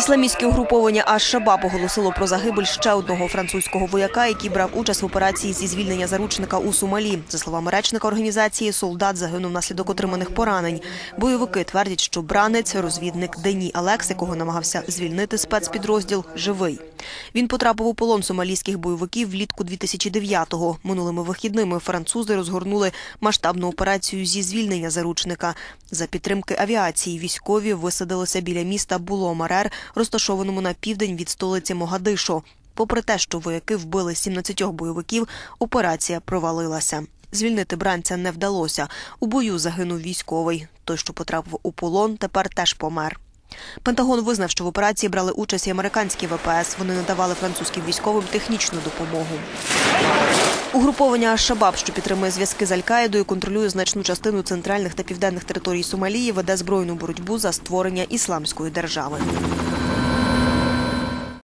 Ісламістське угруповання Аш-Шабаб оголосило про загибель ще одного французького вояка, який брав участь в операції зі звільнення заручника у Сомалі. За словами речника організації, солдат загинув внаслідок отриманих поранень. Бойовики твердять, що бранець, розвідник Дені Алекс, якого намагався звільнити спецпідрозділ, живий. Він потрапив у полон сомалійських бойовиків влітку 2009-го. Минулими вихідними французи розгорнули масштабну операцію зі звільнення заручника. За підтримки авіації військові висадилися біля міста Було-Марер, розташованому на південь від столиці Могадишо. Попри те, що вояки вбили 17 бойовиків, операція провалилася. Звільнити бранця не вдалося. У бою загинув військовий. Той, що потрапив у полон, тепер теж помер. Пентагон визнав, що в операції брали участь і американські ВПС. Вони надавали французьким військовим технічну допомогу. Угруповання Аш-Шабаб, що підтримує зв'язки з Аль-Каїдою, контролює значну частину центральних та південних територій Сомалії, веде збройну боротьбу за створення ісламської держави.